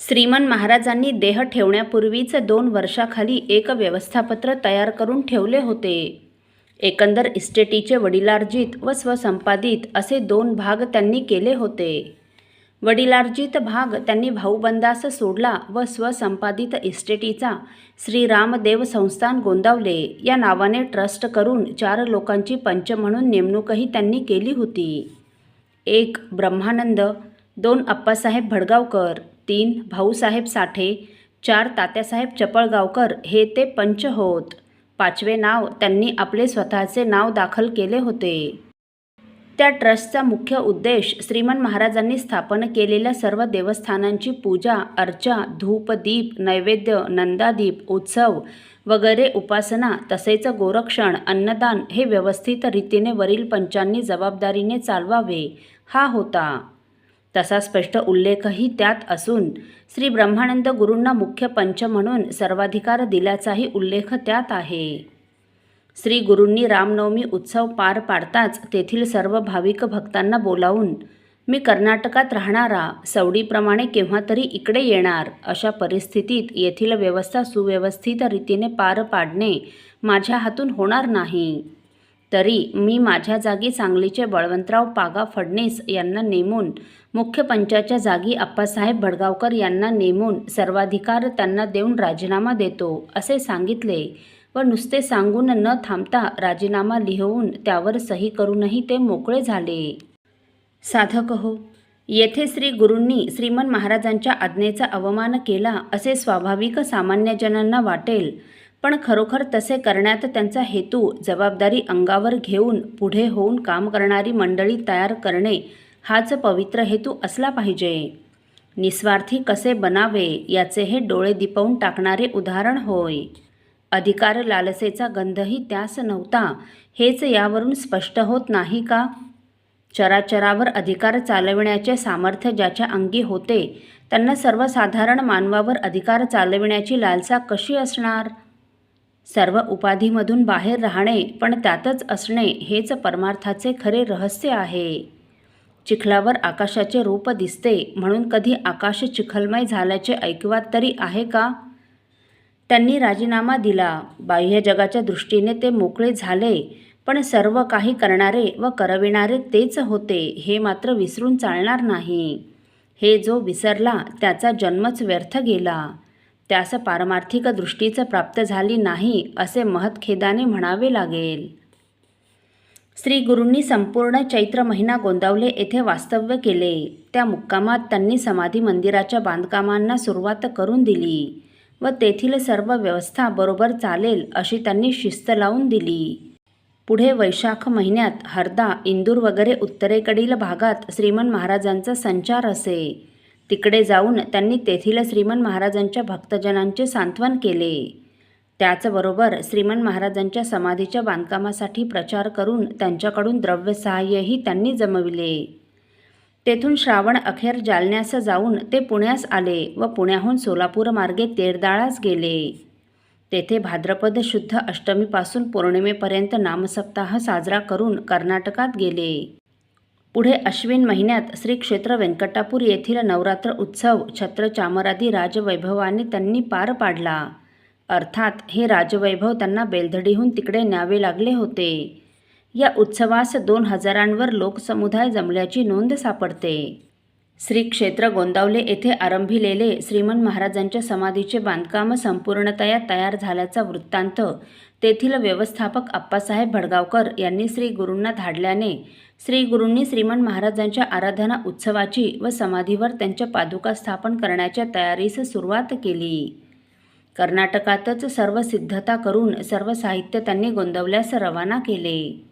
श्रीमन महाराजांनी देह ठेवण्यापूर्वीच दोन वर्षाखाली एक व्यवस्थापत्र तयार करून ठेवले होते. एकंदर इस्टेटीचे वडिलार्जित व स्वसंपादित असे दोन भाग त्यांनी केले होते. वडिलार्जित भाग त्यांनी भाऊबंदास सोडला व स्वसंपादित इस्टेटीचा श्री रामदेव संस्थान गोंदावले. या नावाने ट्रस्ट करून चार लोकांची पंच म्हणून नेमणूकही त्यांनी केली होती. एक ब्रह्मानंद दोन अप्पासाहेब भडगावकर. तीन भाऊसाहेब साठे चार तात्यासाहेब चपळगावकर हे ते पंच होत. पाचवे नाव त्यांनी आपले स्वतःचे नाव दाखल केले होते. त्या ट्रस्टचा मुख्य उद्देश श्रीमंत महाराजांनी स्थापन केलेल्या सर्व देवस्थानांची पूजा अर्चा धूपदीप नैवेद्य नंदादीप उत्सव वगैरे उपासना तसेच गोरक्षण अन्नदान हे व्यवस्थित रीतीने वरील पंचांनी जबाबदारीने चालवावे. हा होता. तसा स्पष्ट उल्लेखही त्यात असून श्री ब्रह्मानंद गुरूंना मुख्य पंच म्हणून सर्वाधिकार दिल्याचाही उल्लेख त्यात आहे. श्री गुरूंनी रामनवमी उत्सव पार पाडताच तेथील सर्व भाविक भक्तांना बोलावून मी कर्नाटकात राहणारा सवडीप्रमाणे केव्हा तरी इकडे येणार अशा परिस्थितीत येथील व्यवस्था सुव्यवस्थित रीतीने पार पाडणे माझ्या हातून होणार नाही. तरी मी माझ्या जागी सांगलीचे बळवंतराव पागा फडणीस यांना नेमून मुख्य पंचाच्या जागी अप्पासाहेब भडगावकर यांना नेमून सर्वाधिकार त्यांना देऊन राजीनामा देतो असे सांगितले. व नुसते सांगून न थांबता राजीनामा लिहून त्यावर सही करूनही ते मोकळे झाले. साधक हो येथे श्री गुरूंनी श्रीमन महाराजांच्या आज्ञेचा अवमान केला असे स्वाभाविक सामान्यजनांना वाटेल. पण खरोखर तसे करण्यात त्यांचा हेतू जबाबदारी अंगावर घेऊन पुढे होऊन काम करणारी मंडळी तयार करणे हाच पवित्र हेतू असला पाहिजे. निस्वार्थी कसे बनावे याचे हे डोळे दिपवून टाकणारे उदाहरण होय. अधिकार लालसेचा गंधही त्यास नव्हता. हेच यावरून स्पष्ट होत नाही का? चराचरावर अधिकार चालविण्याचे सामर्थ्य ज्याच्या अंगी होते त्यांना सर्वसाधारण मानवावर अधिकार चालविण्याची लालसा कशी असणार? सर्व उपाधीमधून बाहेर राहणे पण त्यातच असणे हेच परमार्थाचे खरे रहस्य आहे. चिखलावर आकाशाचे रूप दिसते म्हणून कधी आकाश चिखलमय झाल्याचे ऐकवात तरी आहे का? त्यांनी राजीनामा दिला. बाह्य जगाच्या दृष्टीने ते मोकळे झाले पण सर्व काही करणारे व करविणारे तेच होते हे मात्र विसरून चालणार नाही. हे जो विसरला त्याचा जन्मच व्यर्थ गेला. त्यास पारमार्थिक दृष्टीच प्राप्त झाली नाही असे महत्खेदाने म्हणावे लागेल. श्री गुरूंनी संपूर्ण चैत्र महिना गोंदावले येथे वास्तव्य केले. त्या मुक्कामात त्यांनी समाधी मंदिराच्या बांधकामांना सुरुवात करून दिली व तेथील सर्व व्यवस्था बरोबर चालेल अशी त्यांनी शिस्त लावून दिली. पुढे वैशाख महिन्यात हरदा इंदूर वगैरे उत्तरेकडील भागात श्रीमन महाराजांचा संचार असे. तिकडे जाऊन त्यांनी तेथील श्रीमन महाराजांच्या भक्तजनांचे सांत्वन केले. त्याचबरोबर श्रीमन महाराजांच्या समाधीच्या बांधकामासाठी प्रचार करून त्यांच्याकडून द्रव्यसहाय्यही त्यांनी जमविले. तेथून श्रावण अखेर जालन्यास जाऊन ते पुण्यास आले व पुण्याहून सोलापूर मार्गे तेरदाळास गेले. तेथे भाद्रपद शुद्ध अष्टमीपासून पौर्णिमेपर्यंत नामसप्ताह साजरा करून कर्नाटकात गेले. पुढे अश्विन महिन्यात श्री क्षेत्र व्यंकटापूर येथील नवरात्र उत्सव छत्रचामरादी राजवैभवाने त्यांनी पार पाडला. अर्थात हे राजवैभव त्यांना बेलधडीहून तिकडे न्यावे लागले होते. या उत्सवास दोन हजारांवर लोकसमुदाय जमल्याची नोंद सापडते. श्री क्षेत्र गोंदावले येथे आरंभिलेले श्रीमन महाराजांच्या समाधीचे बांधकाम संपूर्णतया तयार झाल्याचा वृत्तांत तेथील व्यवस्थापक अप्पासाहेब भडगावकर यांनी श्री गुरूंना धाडल्याने श्री गुरूंनी श्रीमन महाराजांच्या आराधना उत्सवाची व समाधीवर त्यांच्या पादुका स्थापन करण्याच्या तयारीस सुरुवात केली. कर्नाटकातच सर्व सिद्धता करून सर्व साहित्य त्यांनी गोंदवल्यास रवाना केले.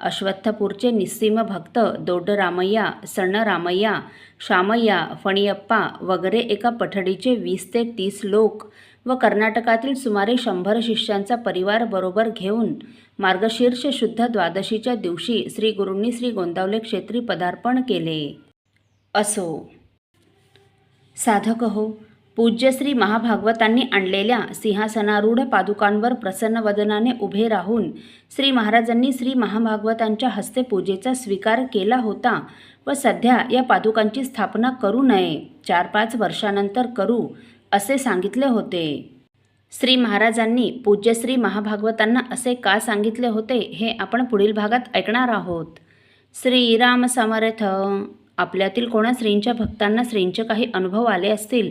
अश्वत्थपूरचे निस्सीम भक्त दोडरामय्या सणरामय्या शामय्या फणियप्पा वगैरे एका पठडीचे वीस ते तीस लोक व कर्नाटकातील सुमारे शंभर शिष्यांचा परिवार बरोबर घेऊन मार्गशीर्ष शुद्ध द्वादशीच्या दिवशी श्री गुरूंनी श्री गोंदावले क्षेत्री पदार्पण केले. असो. साधक हो पूज्यश्री महाभागवतांनी आणलेल्या सिंहासनारूढ पादुकांवर प्रसन्न वदनाने उभे राहून श्री महाराजांनी श्री महाभागवतांच्या हस्ते पूजेचा स्वीकार केला होता व सध्या या पादुकांची स्थापना करू नये चार पाच वर्षानंतर करू असे सांगितले होते. श्री महाराजांनी पूज्यश्री महाभागवतांना असे का सांगितले होते हे आपण पुढील भागात ऐकणार आहोत. श्रीराम समर्थ. आपल्यातील कोणा श्रींच्या भक्तांना श्रींचे काही अनुभव आले असतील